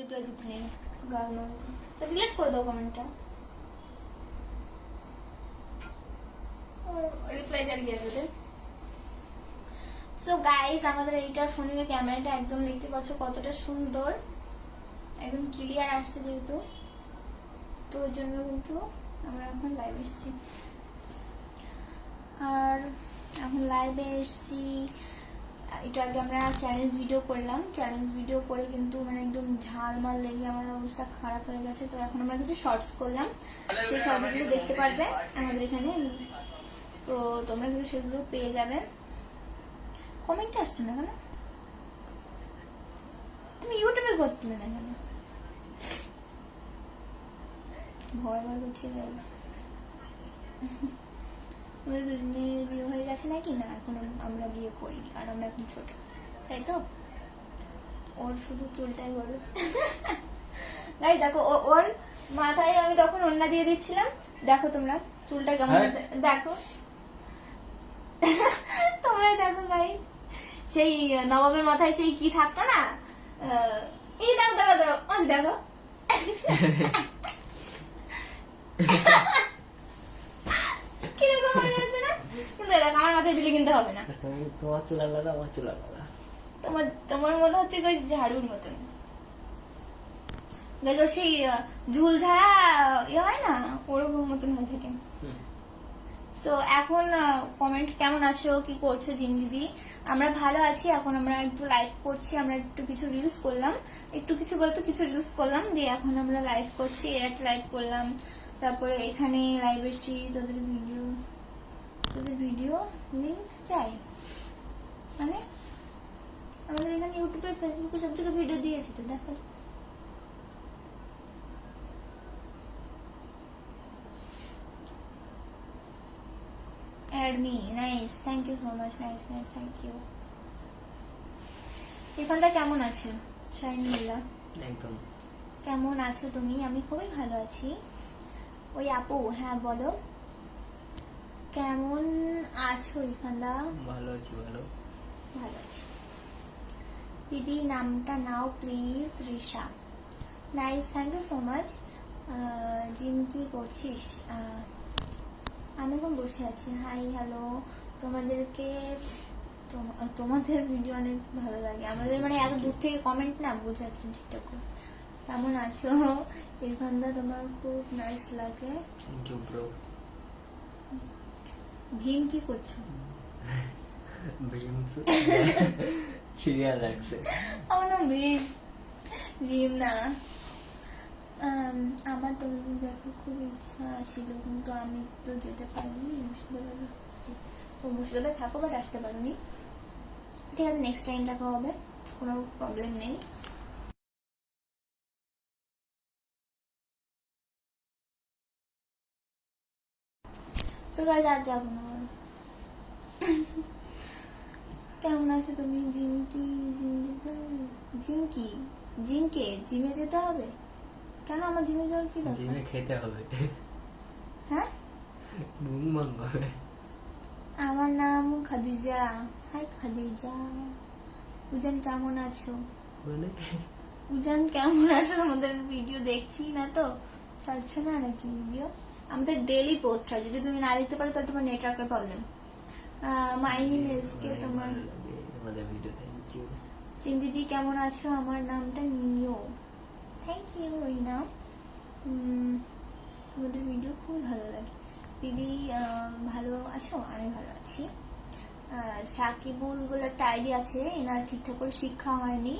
Reply দিতে নেই মারতে ডিলিট করে দাও কমেন্টটা রিপ্লাই সো গাইজ আমাদের এইটার ফোনের ক্যামেরাটা একদম দেখতে পাচ্ছ কতটা সুন্দর। একদম ক্লিয়ার আসছে যেহেতু। তো ওর জন্য কিন্তু আমরা এখন লাইভ এসেছি। আর এখন লাইভে এসেছি। একটু আগে আমরা চ্যালেঞ্জ ভিডিও করলাম। চ্যালেঞ্জ ভিডিও করে কিন্তু মানে একদম ঝালমাল লেগে আমার অবস্থা খারাপ হয়ে গেছে। তো এখন আমরা কিছু শর্টস করলাম। সেই শর্টসগুলো দেখতে পারবে আমাদের এখানে। তো তোমরা কিন্তু সেগুলো পেয়ে যাবে। কমেন্ট আসছে না কেন? তুমি ইউটিউবে করছিলে না কেন? ভয় ভয় করছে গাইস আমাদের দুজনের বিয়ে হয়ে গেছে নাকি? না এখন আমরা বিয়ে করিনি কারণ আমরা এখন ছোট। তাই তো? ওর শুধু চুলটাই বড় গাই দেখো ওর মাথায় আমি তখন ওন্না দিয়ে দিচ্ছিলাম। দেখো তোমরা চুলটা কেমন হ্যাঁ। দেখো। তোমরাই দেখো গাইস। সেই নবাবের মাথায় সেই কি থাকতো না? এই দেখো দেখো দেখো দেখো কীরকম হয়ে গেছে না কিন্তু দেখো আমার মাথায় দিলে কিন্তু হবে না। তোমার চুল আলাদা আমার চুল আলাদা। তোমার তোমার মনে হচ্ছে ওই ঝাড়ুর মতন। দেখো সেই ঝুল ঝাড়া ইয়ে হয় না? ওরকম মতন হয়ে থাকে। সো এখন কমেন্ট কেমন আছো? কি করছ জিন দিদি? আমরা ভালো আছি এখন আমরা একটু লাইভ করছি আমরা একটু কিছু রিলস করলাম। একটু কিছু বলতে কিছু রিলস করলাম দিয়ে এখন আমরা লাইভ করছি একটা লাইভ করলাম। তারপরে এখানে লাইভ এসছি তোদের ভিডিও তোদের ভিডিও লিঙ্ক চাই মানে আমাদের এখানে ইউটিউবে ফেসবুকে সব থেকে ভিডিও দিয়েছি তো। দেখো me nice thank you so much nice nice thank you. ইরফানদা কেমন আছে? শাইনুল্লাহ একদম। কেমন আছো তুমি? আমি খুবই ভালো আছি। ওই আপু হ্যাঁ বলো। কেমন আছো ইরফানদা? ভালো আছি ভালো। ভালো আছি। দিদি নামটা নাও please Risha. Nice thank you so much gym কি করছিস? আমি এখন বসে আছি। হাই হ্যালো তোমাদেরকে তোম- তোমাদের ভিডিও অনেক ভালো লাগে। আমাদের মানে এত দূর থেকে কমেন্ট না বোঝাচ্ছি ঠিকঠাক কেমন আছো? ইরফানদা তোমার খুব নাইস লাগে। থ্যাংক ইউ ব্রো ভীম কি করছ? ভীম সিরিয়াল লাগছে আমার নাম ভীম। জিম না। আমার তোমাদের দেখা খুব ইচ্ছা ছিল কিন্তু আমি তো যেতে পারিনি মুর্শিদাবাদে মুর্শিদাবাদে থাকো বাট আসতে পারিনি। ঠিক আছে নেক্সট টাইম দেখা হবে কোনো প্রবলেম নেই। তো গাইজ আর যাব না কেমন আছো তুমি? জিম কি জিম যেতে হবে জিম কি জিম কে জিমে যেতে হবে? কেন? আমার জিমে যাওয়ার কি দরকার? জিমে খেতে হবে। হ্যাঁ? বুং বাং হবে আমার নাম খাদিজা। হাই খাদিজা। উজান কেমন আছো? মানে? উজান কেমন আছো? তোমাদের ভিডিও দেখছি না তো? ছাড়ছো না নাকি ভিডিও আমাদের ডেলি পোস্ট হয়। যদি তুমি না দেখতে পারো তাহলে তোমার নেটওয়ার্কের প্রবলেম মাই নেম তোমার আমাদের ভিডিও থ্যাংক ইউ কেমন আছো? আমার নামটা নিও। থ্যাংক ইউ রিনা তোমাদের ভিডিও খুবই ভালো লাগে। দিদি ভালো আছো? আমি ভালো আছি। সাকিবুল বলে একটা আইডি আছে। এনার ঠিকঠাক করে শিক্ষা হয়নি।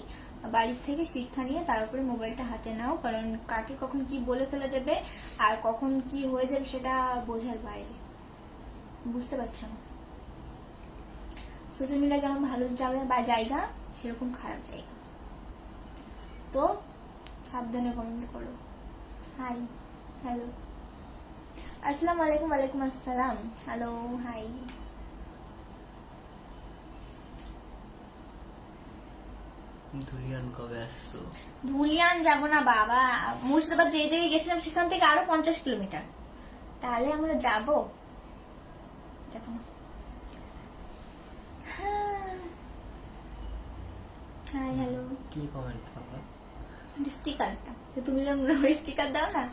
বাড়ির থেকে শিক্ষা নিয়ে তারপরে মোবাইলটা হাতে নাও, কারণ কাকে কখন কি বলে ফেলে দেবে আর কখন কি হয়ে যাবে সেটা বোঝার বাইরে। বুঝতে পারছ? না সোশ্যাল মিডিয়া যেমন ভালো জায়গা বা জায়গা, সেরকম খারাপ জায়গা। তো সাবধানে কমেন্ট করো। হাই হ্যালো আসসালামু আলাইকুম ওয়ালাইকুম আসসালাম। হ্যালো হাই ধুলিয়ান কবে আসছো? ধুলিয়ান যাব না বাবা। মুর্শিদাবাদ যে জায়গায় গেছিলাম সেখান থেকে আরও পঞ্চাশ কিলোমিটার। তাহলে আমরা যাব। যাব না। Hi hello. কি কমেন্ট পাবা। স্টিকারটা। তুমি যেমন স্টিকার দাও না।